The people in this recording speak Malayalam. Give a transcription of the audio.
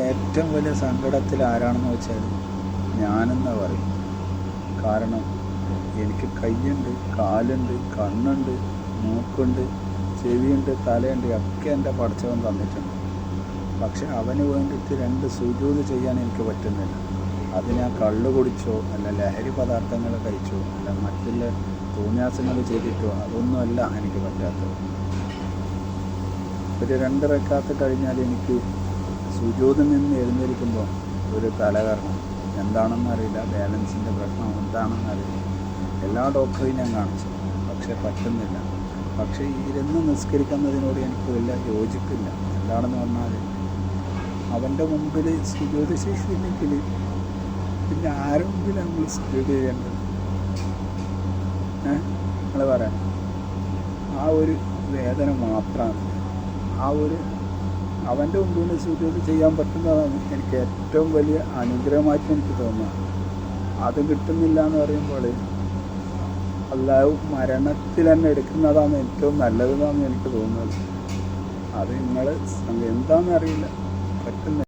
ഏറ്റവും വലിയ സങ്കടത്തിൽ ആരാണെന്ന് വെച്ചാൽ ഞാനെന്ന് പറയും. കാരണം എനിക്ക് കൈയുണ്ട് കാലുണ്ട് കണ്ണുണ്ട് മൂക്കുണ്ട് ചെവിയുണ്ട് തലയുണ്ട് ഒക്കെ എന്റെ പഠിച്ചവൻ തന്നിട്ടുണ്ട്. പക്ഷെ അവന് വേണ്ടിയിട്ട് രണ്ട് സുജൂത് ചെയ്യാൻ എനിക്ക് പറ്റുന്നില്ല. അത് ഞാൻ കള്ളു കുടിച്ചോ അല്ല ലഹരി പദാർത്ഥങ്ങൾ കഴിച്ചോ അല്ല മറ്റുള്ള തോന്നിയാസങ്ങൾ ചെയ്തിട്ടോ അതൊന്നുമല്ല എനിക്ക് പറ്റാത്തത്. ഒരു രണ്ട് റക്കാത്ത് കഴിഞ്ഞാൽ എനിക്ക് സുജൂതിൽ നിന്ന് എഴുന്നേൽക്കുമ്പോൾ ഒരു തലകറങ്ങും. എന്താണെന്ന് അറിയില്ല. ബാലൻസിന്റെ പ്രശ്നം എന്താണെന്ന് അറിയില്ല. എല്ലാ ഡോക്ടറെയും ഞാൻ കാണിച്ചു. പക്ഷേ പറ്റുന്നില്ല. പക്ഷേ ഇരുന്ന് നിസ്കരിക്കുന്നതിനോട് എനിക്ക് വലിയ യോജിപ്പില്ല. എന്താണെന്ന് പറഞ്ഞാൽ അവന്റെ മുമ്പിൽ സുജോതിശേഷി ശേഷിയില്ലെങ്കിൽ പിന്നെ ആരും മുമ്പിൽ നമ്മൾ സുജൂത് ചെയ്യേണ്ടത്? ഏഹ്? നിങ്ങൾ പറയാം. ആ ഒരു വേദന മാത്രമാണ്. ആ ഒരു അവന്റെ മുമ്പിൽ സുജൂത് ചെയ്യാൻ പറ്റുന്നതാണ് എനിക്ക് ഏറ്റവും വലിയ അനുഗ്രഹമായിട്ട് എനിക്ക് തോന്നുന്നത്. അത് കിട്ടുന്നില്ല എന്ന് പറയുമ്പോൾ അല്ലാതെ മരണത്തിൽ തന്നെ എടുക്കുന്നതാണ് ഏറ്റവും നല്ലതെന്നാണ് എനിക്ക് തോന്നുന്നത്. അത് നിങ്ങൾ എന്താണെന്ന് അറിയില്ല. പറ്റുന്നില്ല